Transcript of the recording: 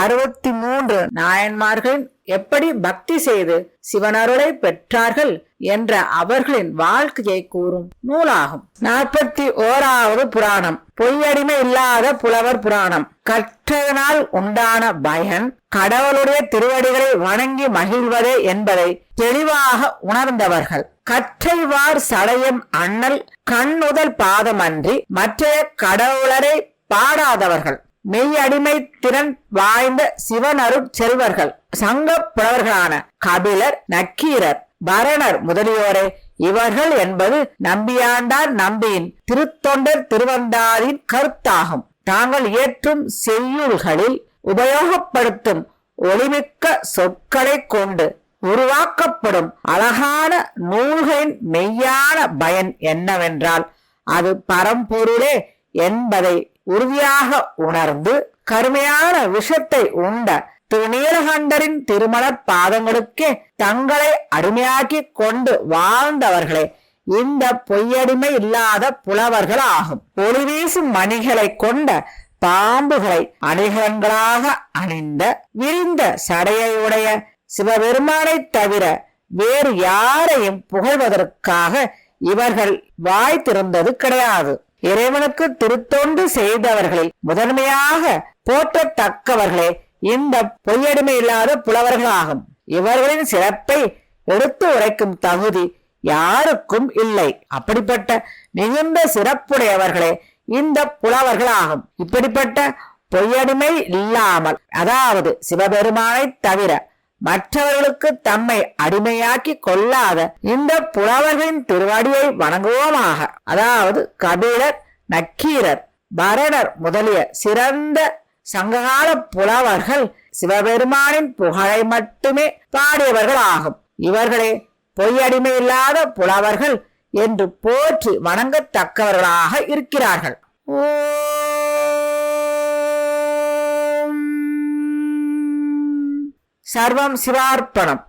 அறுபத்தி மூன்று நாயன்மார்கள் எப்படி பக்தி செய்து சிவனருளை பெற்றார்கள் என்ற அவர்களின் வாழ்க்கையை கூறும் நூலாகும். நாற்பத்தி ஓராவது புராணம். பொய்யடிமை இல்லாத புலவர் புராணம். கற்றதனால் உண்டான பயன் கடவுளுடைய திருவடிகளை வணங்கி மகிழ்வதே என்பதை தெளிவாக உணர்ந்தவர்கள். கற்றைவார் சடையம் அண்ணல் கண்ணுதல் பாதமன்றி மற்ற கடவுளரை பாடாதவர்கள். மெய் அடிமை திறன் வாய்ந்த சிவனருட் செல்வர்கள் சங்க புலவர்களான கபிலர் நக்கீரர் பரணர் முதலியோரே இவர்கள் என்பது நம்பியாண்டார் நம்பியின் திருத்தொண்டர் திருவந்தாரின் கருத்தாகும். தாங்கள் இயற்றும் செய்யுள்களில் உபயோகப்படுத்தும் ஒளிமிக்க சொற்களை கொண்டு உருவாக்கப்படும் அழகான நூல்களின் மெய்யான பயன் என்னவென்றால் அது பரம்பொருளே என்பதை உறுதியாக உணர்ந்து கருமையான விஷத்தை உண்ட திருநீலகண்டரின் திருமணப் பாதங்களுக்கே தங்களை அடிமையாக்கி கொண்டு வாழ்ந்தவர்களே இந்த பொய்யடிமை இல்லாத புலவர்கள் ஆகும் ஒளி வீசும் மணிகளை கொண்ட பாம்புகளை அணிகலன்களாக அணிந்த விரிந்த சடையுடைய சிவபெருமானை தவிர வேறு யாரையும் புகழ்வதற்காக இவர்கள் வாய் கிடையாது. இறைவனுக்கு திருத்தொண்டு செய்தவர்களில் முதன்மையாக போற்றத்தக்கவர்களே இந்த பொய்யடிமை இல்லாத புலவர்களாகும். இவர்களின் சிறப்பை எடுத்து உரைக்கும் தகுதி யாருக்கும் இல்லை. அப்படிப்பட்ட மிகுந்த சிறப்புடையவர்களே இந்த புலவர்களாகும். இப்படிப்பட்ட பொய்யடிமை இல்லாமல் அதாவது சிவபெருமானை தவிர மற்றவர்களுக்கு தம்மை அடிமையாக்கி கொள்ளாத இந்த புலவர்களின் திருவடியை வணங்குவோமாக. அதாவது கபிலர் நக்கீரர் பரணர் முதலிய சிறந்த சங்ககால புலவர்கள் சிவபெருமானின் புகழை மட்டுமே பாடியவர்கள் ஆகும் இவர்களே பொய்யடிமை இல்லாத புலவர்கள் என்று போற்றி வணங்கத்தக்கவர்களாக இருக்கிறார்கள். சர்வம் சிவார்ப்பணம்.